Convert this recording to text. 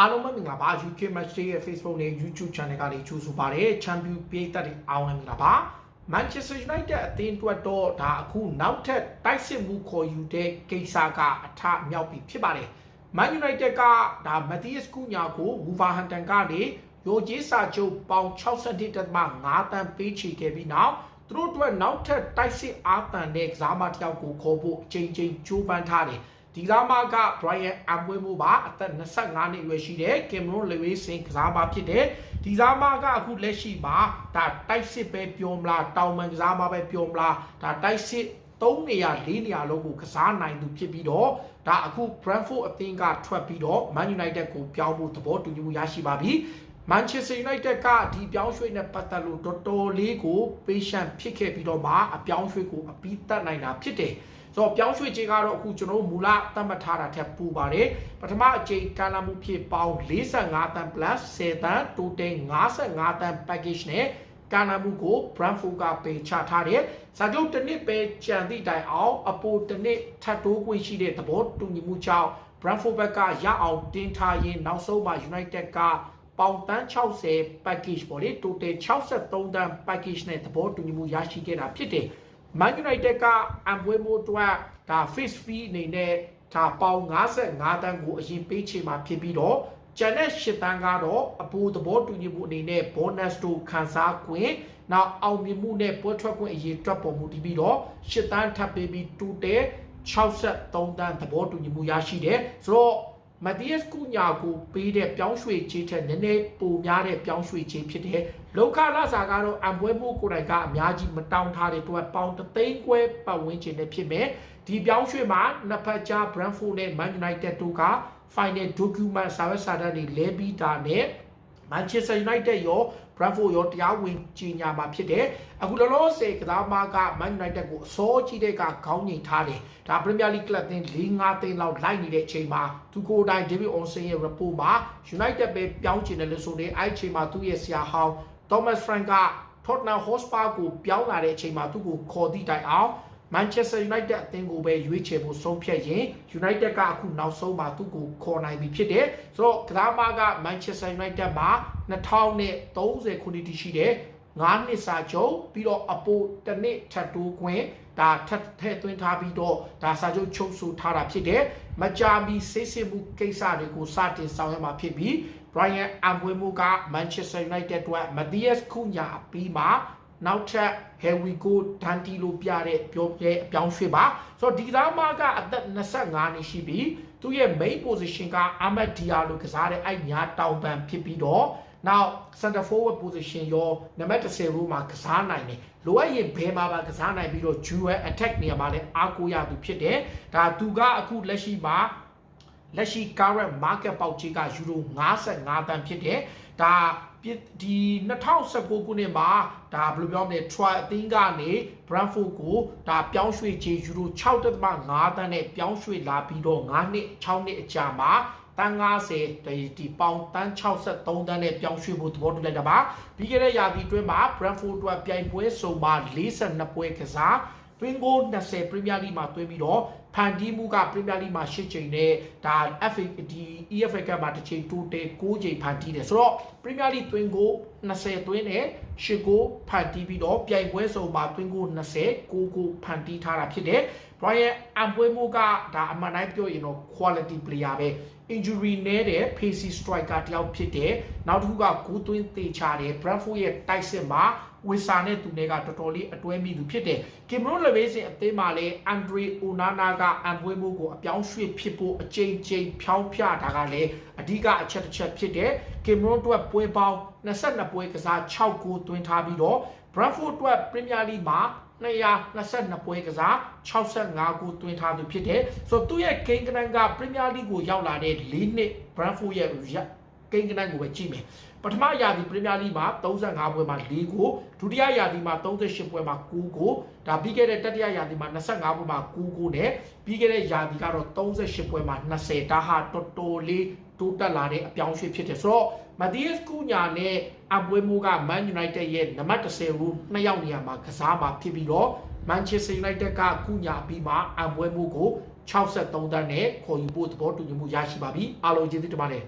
အားလုံးပဲမင်္ဂလာပါ UK Match Day ရဲ့ Facebook နဲ့ YouTube Channel ကနေကြိုဆိုပါရစေ။ Champion ပြည်သက်တွေအားလုံးမင်္ဂလာပါ။ Manchester United အသင်းအတွက်တော့ဒါအခုနောက်ထပ်တိုက်စစ်မှုခေါ်ယူတဲ့ကိစ္စကအထမြောက်ပြီဖြစ်ပါတယ်။ Man United ကဒါ Matthias Cunha ကို Wolverhampton ကနေရိုဂျေးစာချုပ်ပေါင်61.5တန်းပေးချေခဲ့ပြီးနောက်သူတို့အတွက်နောက်ထပ်တိုက်စစ်အားတန်တဲ့ကစားမတစ်ယောက်ကိုခေါ်ဖို့အချိန်ချင်းကြိုးပမ်းထားတယ်။ ဒီကစားမက Brian Ambwemo ပါအသက်25နှစ်အရွယ်ရှိတဲ့ Cameron Lewis ကစားမဖြစ်တဲ့ဒီကစားမကအခုလက်ရှိမှာဒါတိုက်စစ်ပဲပြောမလားတောင်ပန်ကစားမပဲပြောမလားဒါတိုက်စစ်3နေရာ4နေရာလုံးကိုကစားနိုင်သူဖြစ်ပြီးတော့ဒါအခု Brentford အသင်းကထွက်ပြီးတော့ Man United ကိုပြောင်းဖို့သဘောတူညီမှုရရှိပါပြီ။ Manchester United ကဒီပြောင်းရွှေ့နဲ့ပတ်သက်လို့တော်တော်လေးကို patient ဖြစ်ခဲ့ပြီးတော့မှအပြောင်းရွှေ့ကိုအပြီးတတ်နိုင်တာဖြစ်တယ်။ ဆိုတော့ပြောင်းရွှေ့ခြင်းကတော့အခုကျွန်တော်တို့မူလသတ်မှတ်ထားတာထက်ပူပါတယ်ပထမအကြိမ်ကမ်းလှမ်းမှုဖြစ်ပေါင်း45တန် plus 10တန် total 55တန် package နဲ့ကမ်းလှမ်းမှုကို Brentford ကပေးချထားတယ်စာချုပ်တစ်နှစ်ပဲကြံသည့်တိုင်အောင်အပိုတစ်နှစ်ထပ်တိုးခွင့်ရှိတဲ့သဘောတူညီမှုကြောင့် Brentford ဘက်ကရအောင်တင်ထားရင်နောက်ဆုံးမှာ United ကပေါင်တန်း60 package ပေါ့လေ total 63တန်း package နဲ့သဘောတူညီမှုရရှိခဲ့တာဖြစ်တယ်။ Man United ကအံပွဲမိုးအတွက်ဒါ face fee အနေနဲ့ဒါပေါင်55တန်းကိုအရင်ပေးချေမှာဖြစ်ပြီးတော့ကျန်တဲ့၈တန်းကတော့အပူသဘောတူညီမှုအနေနဲ့ bonus တို့ခံစား권နောက်အောင်မြင်မှုနဲ့ပွဲထွက်ခွင့်အရေးတွက်ပေါ်မှုတည်ပြီးတော့၈တန်းထပ်ပေးပြီးတူတဲ့63တန်းသဘောတူညီမှုရရှိတယ်ဆိုတော့ မတ်တီးယက်ကူညာကိုပေးတဲ့ပြောင်းရွှေ့ခြင်းထက်နည်းနည်းပိုများတဲ့ပြောင်းရွှေ့ခြင်းဖြစ်တဲ့လောက်ခလာစာကတော့အံပွဲမှုကိုယ်တိုင်ကအများကြီးမတောင်းထားတဲ့အတွက်ပေါင်တသိန်းခွဲပတ်ဝန်းကျင်နဲ့ဖြစ်မယ်ဒီပြောင်းရွှေ့မှာနှစ်ဖက်ကြား Brentford နဲ့ Man United တို့က final document စာရွက်စာတမ်းတွေလဲပြီးတာနဲ့ Manchester United ရော Brentford ရောတရားဝင်ကြီးညာမှာဖြစ်တယ်အခုလောလောဆယ်ကစားမက Man United ကိုအစောကြီးတဲ့ကခေါင်းငိန်ထားတယ်ဒါ Premier League ကလပ်တင်၄၅သိန်းလောက်လိုက်နေတဲ့အချိန်မှာသူကိုယ်တိုင် David Onsen ရဲ့ report မှာ United ပဲပြောင်းချင်တယ်လို့ဆိုတယ်အဲ့အချိန်မှာသူ့ရဲ့ဆရာဟောင်း Thomas Frank က Tottenham Hotspur ကိုပြောင်းလာတဲ့အချိန်မှာသူ့ကိုခေါ်သည့်တိုင်အောင် Manchester United အသင်းကိုပဲရွေးချယ်ဖို့ဆုံးဖြတ်ရင် United ကအခုနောက်ဆုံးမှာသူ့ကိုခေါ်နိုင်ပြီဖြစ်တယ်ဆိုတော့ကစားမက Manchester United မှာ2030ခုနှစ်တည်ရှိတယ်9နှစ်စာချုပ်ပြီးတော့အပိုတစ်နှစ်ထပ်တိုးခွင့်ဒါထပ်ထည့်သွင်းထားပြီးတော့ဒါစာချုပ်ချုပ်ဆိုထားတာဖြစ်တယ်မကြာမီစစ်စစ်မှုကိစ္စတွေကိုစတင်ဆောင်ရွက်မှာဖြစ်ပြီး Brian Ambwemo က Manchester United အတွက် Matthias Cunha အပြီးမှာ နောက်ထပ် Here we go ဒန်တီလိုပြတဲ့ပြောပြအပြောင်းရွှေ့ပါဆိုတော့ဒီသားမကအသက်25နှစ်ရှိပြီသူရဲ့ main position က Ahmed Diallo ကစားတဲ့အဲ့ညာတောင်ပံဖြစ်ပြီးတော့နောက် center forward position ရောနံပါတ်10ရိုးမှာကစားနိုင်တယ်လိုအပ်ရင်ဘယ်မှာပါကစားနိုင်ပြီးတော့ dual attack နေရာမှာလည်းအားကိုးရသူဖြစ်တယ်ဒါသူကအခုလက်ရှိမှာလက်ရှိ current market ပေါက်ကြီးကယူရို55တန်ဖြစ်တယ် ဒါဒီ2019ခုနှစ်မှာဒါဘယ်လိုပြောမလဲ try အသင်းကနေ Brentford ကိုဒါပြောင်းရွှေ့ခြင်းယူရို6.5တန်းနဲ့ပြောင်းရွှေ့လာပြီးတော့9နှစ်6နှစ်အကြာမှာတန်း90ဒီဒီပေါင်တန်း63တန်းနဲ့ပြောင်းရွှေ့ဖို့သဘောတူလိုက်တာပါပြီးခဲ့တဲ့ရာသီအတွင်းမှာ Brentford အတွက်ပြိုင်ပွဲစုံမှာ42ပွဲကစား တွင်းကို20 Premier League မှာတွင်းပြီးတော့ဖန်တီးမှုက Premier League မှာ10ချိန်နဲ့ဒါ FA ဒီ EFA Cup မှာတစ်ချိန်တိုးတယ်9ချိန်ဖန်တီးတယ်ဆိုတော့ Premier League တွင်းကို20တွင်းနဲ့10ကိုဖန်တီးပြီးတော့ပြိုင်ပွဲစုံမှာတွင်းကို20 9ကိုဖန်တီးထားတာဖြစ်တယ် Brian Ambwemo ကဒါအမှန်တိုင်းပြောရင်တော့ quality player ပဲ injury နဲ့တဲ့ pacey striker တယောက်ဖြစ်တယ်နောက်တစ်ခုကဂိုးသွင်းသေးချတယ် Brentford ရဲ့တိုက်စစ်မှာဝီဆာနဲ့သူနဲ့ကတော်တော်လေးအတွဲမိသူဖြစ်တယ်ကင်မရွန်လဘေးစင်အသင်းမှာလည်းအန်ဒရီအိုနာနာကအန်ပွဲမိုးကိုအပြောင်းရွှေ့ဖြစ်ဖို့အကြိမ်ကြိမ်ဖြောင်းဖျတာကလည်းအဓိကအချက်တစ်ချက်ဖြစ်တယ်ကင်မရွန်အတွက်ပွဲပေါင်း22ပွဲကစား6ဂိုးသွင်းထားပြီးတော့ Brentford အတွက် Premier League မှာ 222ပွဲကစား65ဂိုးသွင်းထားသူဖြစ်တယ်ဆိုတော့သူ့ရဲ့ဂိမ်းကနန်က Premier League ကိုရောက်လာတဲ့၄နှစ် Brentford ရဲ့ကိန်းကနန်းကိုပဲကြည့်မယ်ပထမရာသီပရီးမီးယားလိမှာ35ပွဲမှာ4ဂိုးဒုတိယရာသီမှာ38ပွဲမှာ9ဂိုးဒါပြီးခဲ့တဲ့တတိယရာသီမှာ25ပွဲမှာ9ဂိုးနဲ့ပြီးခဲ့တဲ့ရာသီကတော့38ပွဲမှာ20ဒါဟာတော်တော်လေးတိုးတက်လာတဲ့အပြောင်းအရွှေ့ဖြစ်တယ်ဆိုတော့မတ်တီးယက်ကူညာနဲ့အပွဲမိုးက Man United ရဲ့နံပါတ်10ရူနှစ်ယောက်နေရာမှာကစားမှာဖြစ်ပြီးတော့ Manchester United ကကူညာပြီးမှအပွဲမိုးကို63တန်းနဲ့ခေါ်ယူဖို့သဘောတူညီမှုရရှိပါပြီအားလုံးကျေးဇူးတင်ပါတယ်